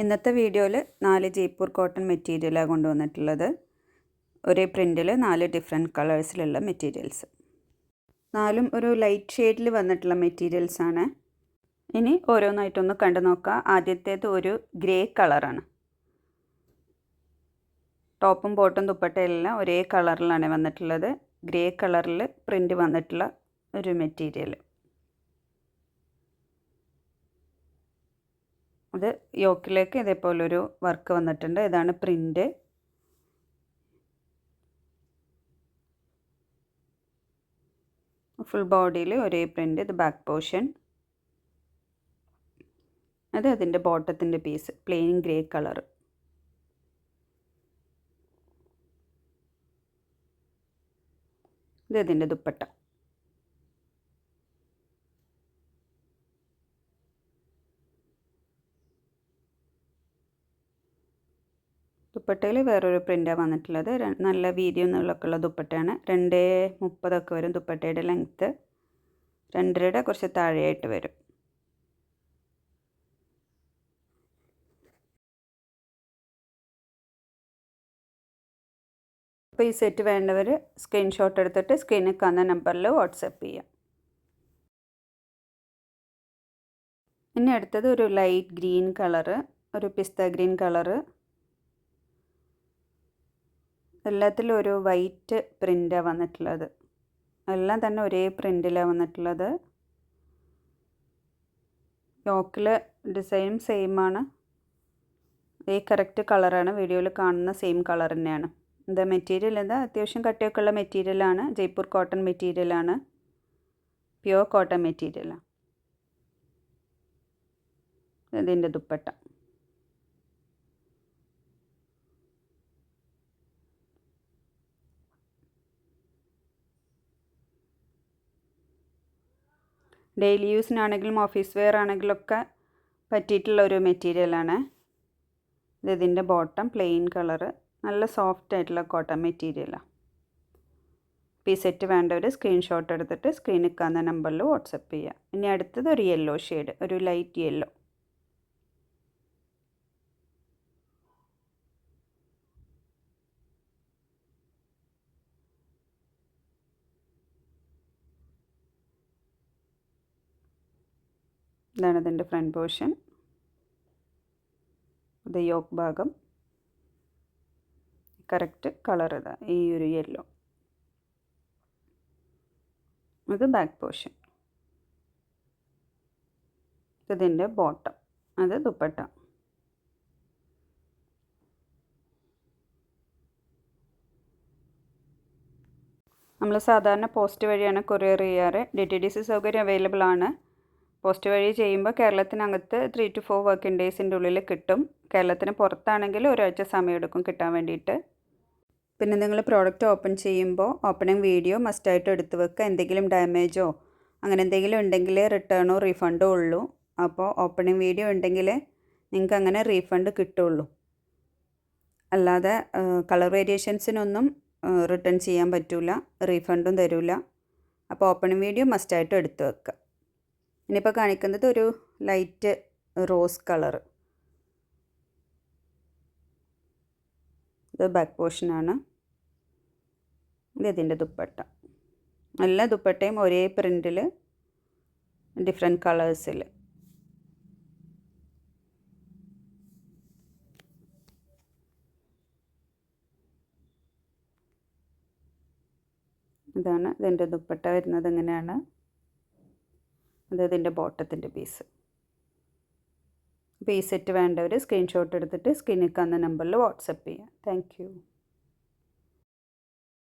ഇന്നത്തെ വീഡിയോയിൽ നാല് ജയ്പൂർ കോട്ടൺ മെറ്റീരിയലാണ് കൊണ്ടുവന്നിട്ടുള്ളത്. ഒരേ പ്രിന്റിൽ നാല് ഡിഫറെന്റ് കളേഴ്സിലുള്ള മെറ്റീരിയൽസ്. നാലും ഒരു ലൈറ്റ് ഷെയ്ഡിൽ വന്നിട്ടുള്ള മെറ്റീരിയൽസാണ് ഇനി ഓരോന്നായിട്ടൊന്ന് കണ്ടു നോക്കാം. ആദ്യത്തേത് ഒരു ഗ്രേ കളറാണ് ടോപ്പും ബോട്ടും ദുപ്പട്ടയെല്ലാം ഒരേ കളറിലാണ് വന്നിട്ടുള്ളത്. ഗ്രേ കളറിൽ പ്രിന്റ് വന്നിട്ടുള്ള ഒരു മെറ്റീരിയൽ അത് യോക്കിലേക്ക് ഇതേപോലൊരു വർക്ക് വന്നിട്ടുണ്ട്. ഇതാണ് പ്രിന്റ് ഫുൾ ബോഡിയിൽ ഒരേ പ്രിന്റ് ഇത് ബാക്ക് പോർഷൻ അത് അതിന്റെ ബോട്ടത്തിന്റെ പീസ് പ്ലെയിൻ ഗ്രേ കളർ ഇത് അതിന്റെ ദുപ്പട്ട. ദുപ്പട്ടയിൽ വേറൊരു പ്രിന്റാണ് വന്നിട്ടുള്ളത്. നല്ല വീതി ഉള്ള ദുപ്പട്ടയാണ്. രണ്ട് മുപ്പതൊക്കെ വരും ദുപ്പട്ടയുടെ ലെങ്ത്ത് രണ്ടരയുടെ കുറച്ച് താഴെയായിട്ട് വരും. അപ്പോൾ ഈ സെറ്റ് വേണ്ടവർ സ്ക്രീൻഷോട്ട് എടുത്തിട്ട് സ്ക്രീനിൽ കാണുന്ന നമ്പറിൽ വാട്സപ്പ് ചെയ്യാം. ഇനി അടുത്തത് ഒരു ലൈറ്റ് ഗ്രീൻ കളറ് ഒരു പിസ്ത ഗ്രീൻ കളറ് എല്ലാത്തിലും ഒരു വൈറ്റ് പ്രിന്റാണ് വന്നിട്ടുള്ളത്. എല്ലാം തന്നെ ഒരേ പ്രിന്റിലാണ് വന്നിട്ടുള്ളത്. യോക്കിൽ ഡിസൈനും സെയിം ആണ് ഈ കറക്റ്റ് കളറാണ്. വീഡിയോയിൽ കാണുന്ന സെയിം കളർ തന്നെയാണ്. എന്താ മെറ്റീരിയൽ? എന്താ? അത്യാവശ്യം കട്ടിയൊക്കെ ഉള്ള മെറ്റീരിയലാണ്. ജയ്പൂർ കോട്ടൺ മെറ്റീരിയലാണ്. പ്യുവർ കോട്ടൺ മെറ്റീരിയലാണ്. ഇതിന്റെ ദുപ്പട്ട. ഡെയിലി യൂസിനാണെങ്കിലും ഓഫീസ് വെയർ ആണെങ്കിലൊക്കെ പറ്റിയിട്ടുള്ള ഒരു മെറ്റീരിയലാണ്. ഇത് ഇതിന്റെ ബോട്ടം പ്ലെയിൻ കളറ് നല്ല സോഫ്റ്റ് ആയിട്ടുള്ള കോട്ടൺ മെറ്റീരിയലാണ് ഈ സെറ്റ് വേണ്ടവർ സ്ക്രീൻഷോട്ട് എടുത്തിട്ട് സ്ക്രീനിൽ കാണുന്ന നമ്പറിൽ വാട്സപ്പ് ചെയ്യുക ഇനി അടുത്തത് ഒരു യെല്ലോ ഷെയ്ഡ് ഒരു ലൈറ്റ് യെല്ലോ. ഇതാണ് ഇതിന്റെ ഫ്രണ്ട് പോർഷൻ. ഇത് യോക്ക് ഭാഗം. കറക്റ്റ് കളർ ഇതാ ഈ ഒരു യെല്ലോ. ഇത് ബാക്ക് പോർഷൻ. ഇതിന്റെ ബോട്ടം അത് ദുപ്പട്ട. നമ്മൾ സാധാരണ പോസ്റ്റ് വഴിയാണ് കൊറിയർ ചെയ്യാറ്. ഡി ടി ഡി സി സൗകര്യം അവൈലബിൾ ആണ്. പോസ്റ്റ് വഴി ചെയ്യുമ്പോൾ കേരളത്തിനകത്ത് ത്രീ ടു ഫോർ വർക്കിംഗ് ഡേയ്സിന്റെ ഉള്ളിൽ കിട്ടും. കേരളത്തിന് പുറത്താണെങ്കിൽ ഒരാഴ്ച സമയമെടുക്കും കിട്ടാൻ വേണ്ടിയിട്ട്. പിന്നെ നിങ്ങൾ പ്രോഡക്റ്റ് ഓപ്പൺ ചെയ്യുമ്പോൾ ഓപ്പണിംഗ് വീഡിയോ മസ്റ്റായിട്ട് എടുത്ത് വെക്കുക. എന്തെങ്കിലും ഡാമേജോ അങ്ങനെ എന്തെങ്കിലും ഉണ്ടെങ്കിൽ റിട്ടേണോ റീഫണ്ടോ ഉള്ളൂ. അപ്പോൾ ഓപ്പണിംഗ് വീഡിയോ ഉണ്ടെങ്കിൽ നിങ്ങൾക്ക് അങ്ങനെ റീഫണ്ട് കിട്ടുള്ളൂ. അല്ലാതെ കളർ വേരിയേഷൻസിനൊന്നും റിട്ടേൺ ചെയ്യാൻ പറ്റില്ല റീഫണ്ടും തരില്ല അപ്പോൾ ഓപ്പണിംഗ് വീഡിയോ മസ്റ്റായിട്ട് എടുത്ത് വെക്കുക. ഇനിയിപ്പോൾ കാണിക്കുന്നത് ഒരു ലൈറ്റ് റോസ് കളർ ഇത് ബാക്ക് പോർഷനാണ് ഇത് ഇതിന്റെ ദുപ്പട്ട. എല്ലാ ദുപ്പട്ടയും ഒരേ പ്രിന്റിൽ ഡിഫറെന്റ് കളേഴ്സിൽ ഇതാണ് ഇതിന്റെ ദുപ്പട്ട വരുന്നത് എങ്ങനെയാണ്? അത് ഇതിന്റെ ബോട്ടത്തിന്റെ പീസ്. അപ്പോൾ ഈ സെറ്റ് വേണ്ടവർ സ്ക്രീൻഷോട്ട് എടുത്തിട്ട് സ്ക്രീനിൽ കാണുന്ന നമ്പറിൽ വാട്സപ്പ് ചെയ്യാം. താങ്ക്